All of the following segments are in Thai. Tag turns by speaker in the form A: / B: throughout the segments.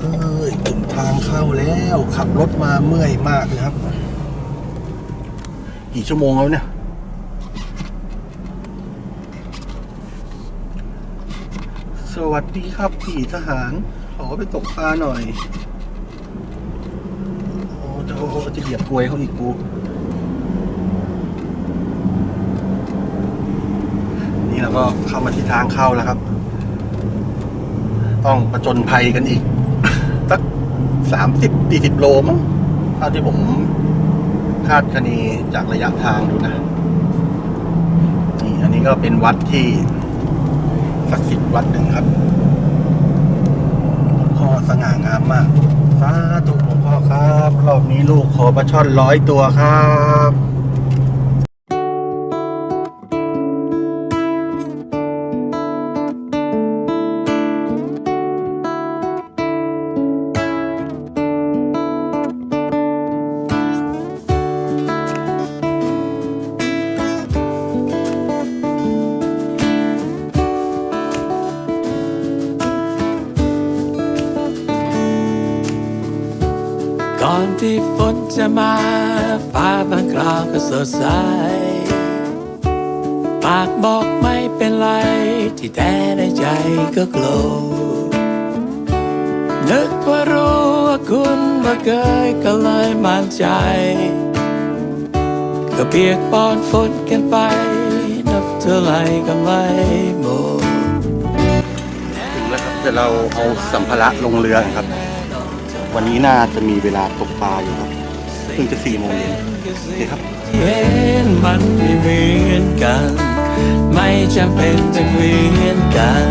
A: เอ้ยถึงทางเข้าแล้วขับรถมาเมื่อยมากเลยครับ กี่ชั่วโมงแล้วเนี่ยสวัสดีครับพี่ทหาร ขอไปตกปลาหน่อยโอ้จะโอ้จะเหยียบกลวยเขาอีกกูนี่เราก็เข้ามาที่ทางเข้าแล้วครับ ต้องประจนภัยกันอีกสัก สามสิบสี่สิบโลมั้งเท่าที่ผมคาดคะเนจากระยะทางดูนะนี่อันนี้ก็เป็นวัดที่ศักดิ์สิทธิ์วัดหนึ่งครับหลวงพ่อสง่างามมากสาธุหลวงพ่อครับ รอบนี้ลูกขอปลาช่อนร้อยตัวครับ
B: ที่ฝนจะมาฟ้าบางคราวก็สดใส ปากบอกไม่เป็นไร ที่แท้ในใจก็โกรธนึกว่ารู้ว่าคุณมาเกยก็เลยมั่นใจ ก็เปียกปอนฝนกันไป นับเท่าไรก็ไม่หมด
A: ถึงแล้วครับเดี๋ยวเราเอาสัมภาระลงเรือกันครับ วันนี้น่าจะมีเวลาตกปลาอยู่ครับเพิ่งจะสี่โมงเย็นโอเคครับ
B: เห็นมันไม่เหมือนกัน ไม่จำเป็นต้องเหมือนกัน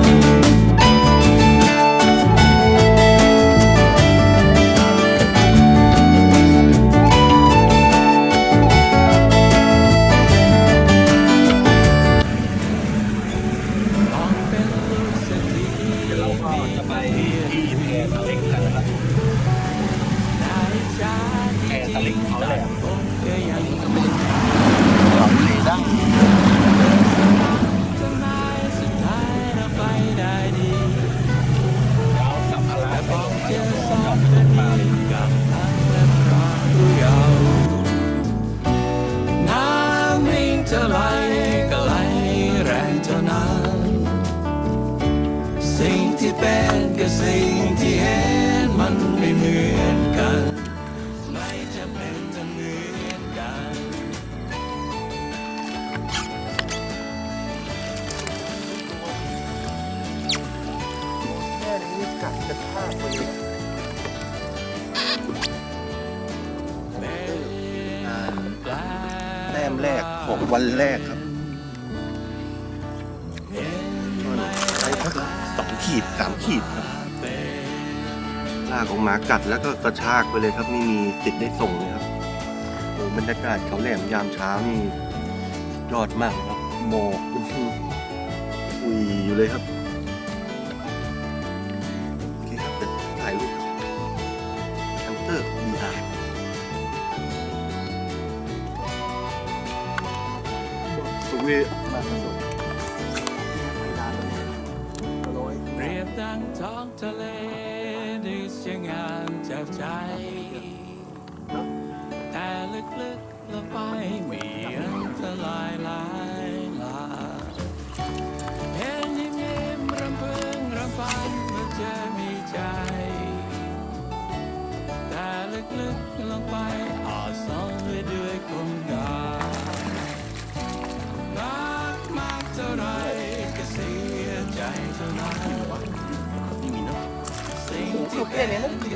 A: วันแร
B: ก
A: ครับใช้สักสองขีดสามขีดครับลากออกมากัดแล้วก็กระชากไปเลยครับไม่มีติดได้ส่งเลยครับโอ้บรรยากาศเขาแหลมยามเช้านี่ยอดมากครับหมอกอุ้ยอยู่เลยครับ สุวีมาครั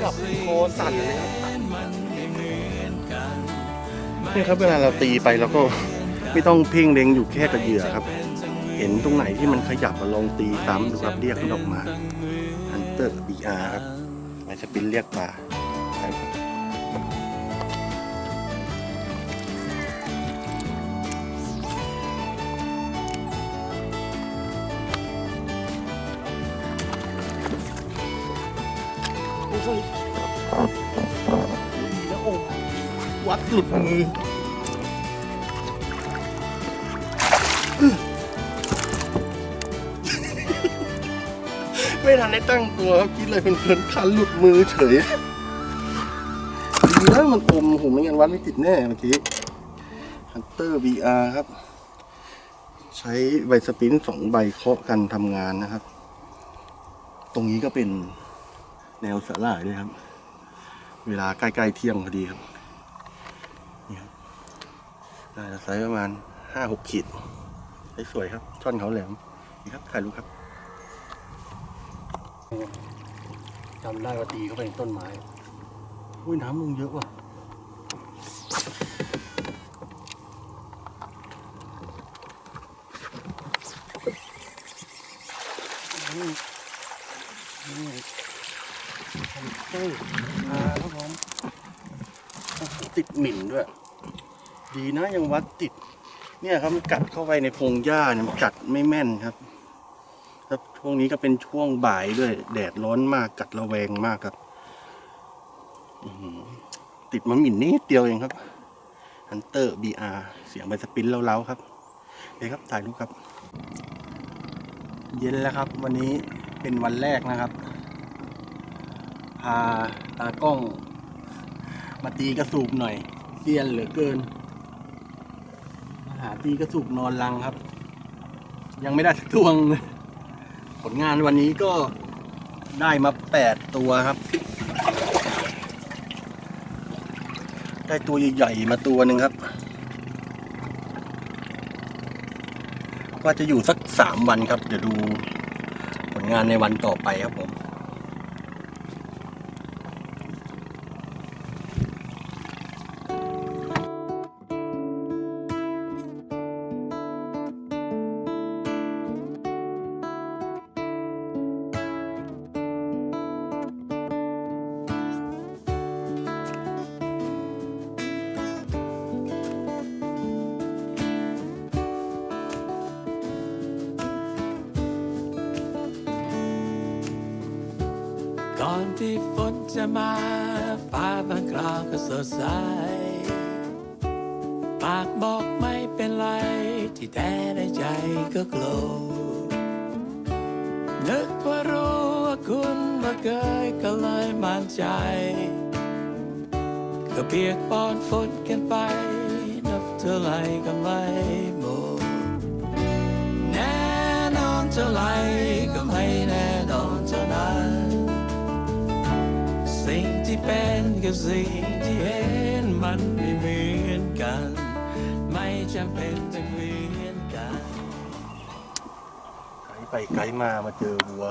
B: กับ
A: โคสันเลยครับ
B: นี่
A: ครับเวลาเราตีไปเราก็ไม่ต้องเพ่งเล็งอยู่แค่กับเหยื่อครับ เห็นตรงไหนที่มันขยับมาลองตีซ้ำดูครับเรียกมันออกมาฮันเตอร์บีอาร์ครับไอสปินเรียกปลา วัดหลุดมือไม่ทันได้ตั้งตัวครับคิดเลยเพลินๆคันหลุดมือเฉยดีนะมันอมผมไม่งั้นวัดไม่ติดแน่เมื่อกี้ Hunter VR ครับ ใช้ใบสปินสองใบเคาะกันทำงานนะครับ ตรงนี้ก็เป็นแนวสาหร่ายด้วยครับ เวลาใกล้ ๆ เที่ยงพอดีครับ น่าจะไซส์ประมาณห้าหกขีดสวยครับ ช่อนเขาแหลมนี่ครับ ถ่ายรูปครับจำได้ว่าตีเข้าไปในต้นไม้อุ้ยน้ำลงเยอะว่ะนี่นี่คอมเตอาครับผมติดหมิ่นด้วย ดีนะยังวัดติด เนี่ยครับมันกัดเข้าไปในพงหญ้าเนี่ยมันกัดไม่แม่นครับแล้วช่วงนี้ก็เป็นช่วงบ่ายด้วย แดดร้อนมากกัดระแวงมากครับติดมันหมิ่นนิดเดียวเองครับ Hunter BR เสียงใบสปินเล้าๆครับเดี๋ยวครับถ่ายรูปครับ เย็นแล้วครับ วันนี้เป็นวันแรกนะครับ พาตากล้อง มาตีกระสูบหน่อยเซียนเหลือเกิน หาตีกระสูบนอนรังครับ ยังไม่ได้สักตวง ผลงานวันนี้ก็ได้มาแปดตัวครับ ได้ตัวใหญ่ๆมาตัวหนึ่งครับ ว่าจะอยู่สักสามวันครับ เดี๋ยวดูผลงานในวันต่อไปครับผม
B: ก่อนที่ฝนจะมาฟ้าบางคราวก็สดใส ปากบอกไม่เป็นไร ที่แท้ในใจก็โกรธนึกว่ารู้ว่าคุณมาเกยก็เลยมั่นใจ ก็เปียกปอนฝนกันไป นับเท่าไรก็ไม่ กับสิ่งที่เห็นมันไม่เหมือนกัน ไม่จำเป็นต้องเหมือนกัน
A: ไกด์ไปไกด์มามาเจอวัว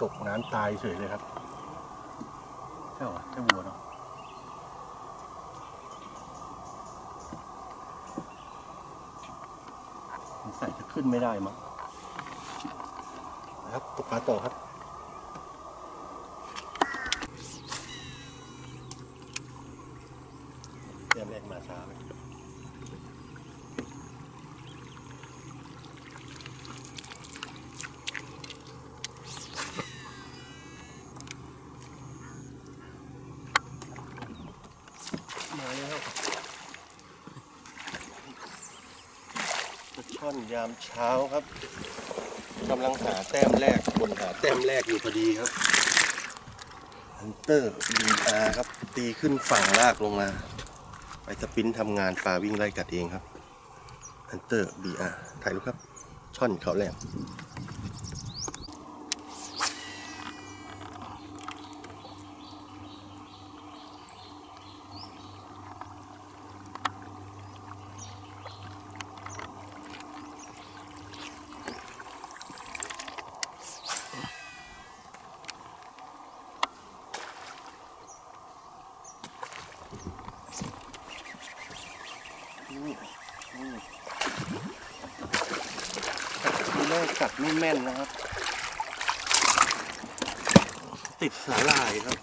A: ตกน้ำตายเฉยเลยครับใช่เหรอใช่วัวเนาะสงสัยจะขึ้นไม่ได้มั้งนะครับตกปลาต่อครับ เตรียมแรกมาช้าไป มาแล้วปลา ช่อนยามเช้าครับกำลังหาแต้มแรกบนหาแต้มแรกอยู่พอดีครับฮันเตอร์บีอาครับ ตีขึ้นฝั่งลากลงมา ไปสปินทำงานปลาวิ่งไล่กัดเองครับฮันเตอร์บีอาถ่ายรูปครับ ช่อนเขาแหลม นี่นี่ทีแร กัดไม่แม่นนะครับ ติดสาลายครับ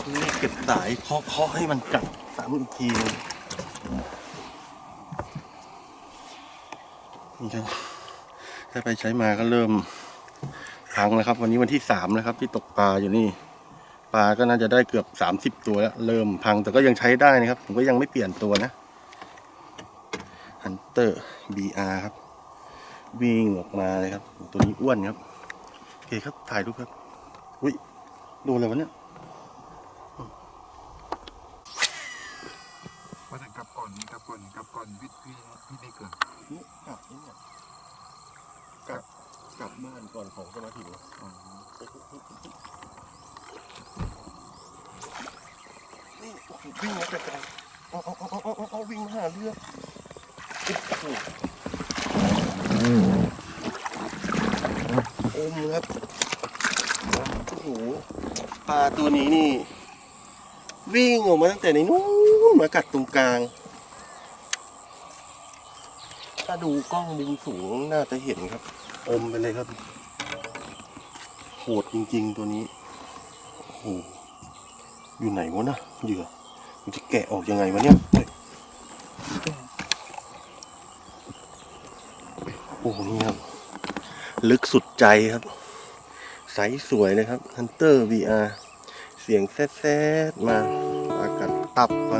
A: ทีแรกเก็บสายเคาะเคาะให้มันกัดสามอีกทีหนึงนี่ครับใช้ไปใช้มาก็เริ่มพังแล้วครับ วันนี้วันที่สามแล้วครับ ที่ตกปลาอยู่นี่ปลาก็น่าจะได้เกือบสามสิบตัวแล้วเริ่มพังแต่ก็ยังใช้ได้นะครับ ผมก็ยังไม่เปลี่ยนตัวนะ Hunter BR ครับ วิ่งออกมาเลยครับ ตัวนี้อ้วนครับเคครับถ่ายรูปครับอุ้ยโดนอะไรวะเนี่ย
C: มาถึงกลับก่อนกลับก่อนกลับก่อนพี่พี่พี่นี่เกิด
A: นี่กลับนี่เนี่ยกลับกลับบ้านก่อนของจะมาถึง
C: อ๋อ
A: นี่โอ้โหวิ่งมาแต่ไกลเอาเอาเอาเอาเอาเอาวิ่งมาหาเรือโอ้โห อมครับโอ้โหปลาตัวนี้นี่ วิ่งออกมาตั้งแต่ในนู้นมากัดตรงกลาง ถ้าดูกล้องมุมสูงน่าจะเห็นครับ อมไปเลยครับ โหดจริงๆตัวนี้โอ้โหอยู่ไหนวะนะเหยื่อมันจะแกะออกยังไงวะเนี่ยเฮ้ย โอ้โหนี่ครับ ลึกสุดใจครับ ใสสวยนะครับ Hunter VR เสียงแซ่ดๆมา อากาศตับไป